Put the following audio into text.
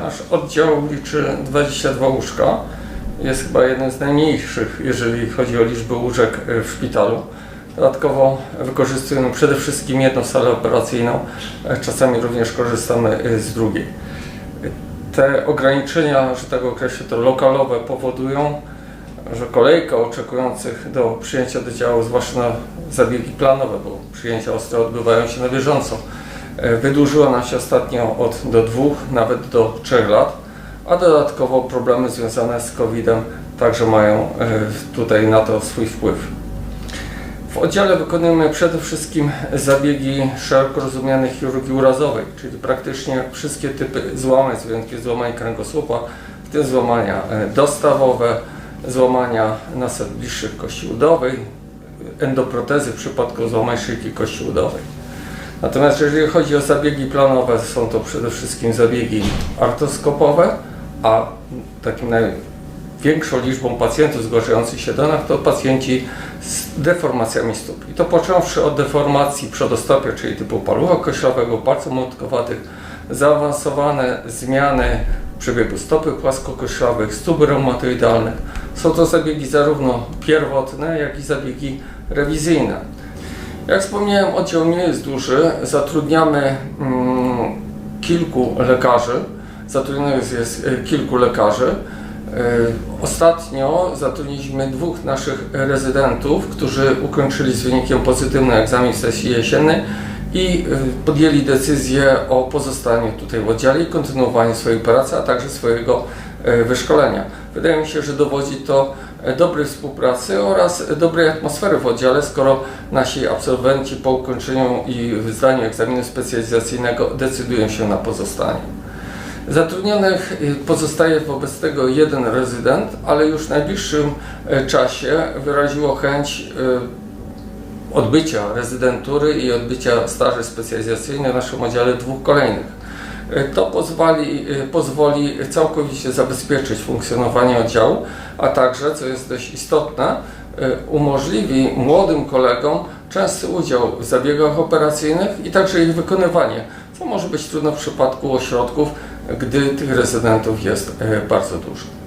Nasz oddział liczy 22 łóżka. Jest chyba jednym z najmniejszych, jeżeli chodzi o liczbę łóżek w szpitalu. Dodatkowo wykorzystujemy przede wszystkim jedną salę operacyjną, czasami również korzystamy e, z drugiej. Te ograniczenia, że tak określę to lokalowe, powodują, że kolejka oczekujących do przyjęcia do działu, zwłaszcza na zabiegi planowe, bo przyjęcia ostre odbywają się na bieżąco, wydłużyła nam się ostatnio od do dwóch, nawet do trzech lat, a dodatkowo problemy związane z COVID-em także mają e, tutaj na to swój wpływ. W oddziale wykonujemy przede wszystkim zabiegi szeroko rozumianej chirurgii urazowej, czyli praktycznie wszystkie typy złamań, z wyjątkiem złamań kręgosłupa, w tym złamania e, dostawowe, złamania nasad bliższych kości udowej, endoprotezy w przypadku złamań szyjki kości udowej. Natomiast jeżeli chodzi o zabiegi planowe, są to przede wszystkim zabiegi artroskopowe, a takim największą liczbą pacjentów zgłaszających się do nas to pacjenci z deformacjami stóp. I to począwszy od deformacji przedostopia, czyli typu palucha koślowego, palców młotkowatych, zaawansowane zmiany przebiegu stopy płaskokoślawych, stóp reumatoidalnych. Są to zabiegi zarówno pierwotne, jak i zabiegi rewizyjne. Jak wspomniałem, oddział nie jest duży. Zatrudniamy mm, kilku lekarzy. Zatrudnionych jest e, kilku lekarzy. E, Ostatnio zatrudniliśmy dwóch naszych rezydentów, którzy ukończyli z wynikiem pozytywnym egzamin sesji jesiennej i e, podjęli decyzję o pozostaniu tutaj w oddziale i kontynuowaniu swojej pracy, a także swojego wyszkolenia. Wydaje mi się, że dowodzi to dobrej współpracy oraz dobrej atmosfery w oddziale, skoro nasi absolwenci po ukończeniu i zdaniu egzaminu specjalizacyjnego decydują się na pozostanie. Zatrudnionych y, pozostaje wobec tego jeden rezydent, ale już w najbliższym e, czasie wyraziło chęć y, odbycia rezydentury i odbycia staży specjalizacyjnych w naszym oddziale dwóch kolejnych. To pozwoli, pozwoli całkowicie zabezpieczyć funkcjonowanie oddziału, a także, co jest dość istotne, umożliwi młodym kolegom częsty udział w zabiegach operacyjnych i także ich wykonywanie, co może być trudne w przypadku ośrodków, gdy tych rezydentów jest e, bardzo dużo.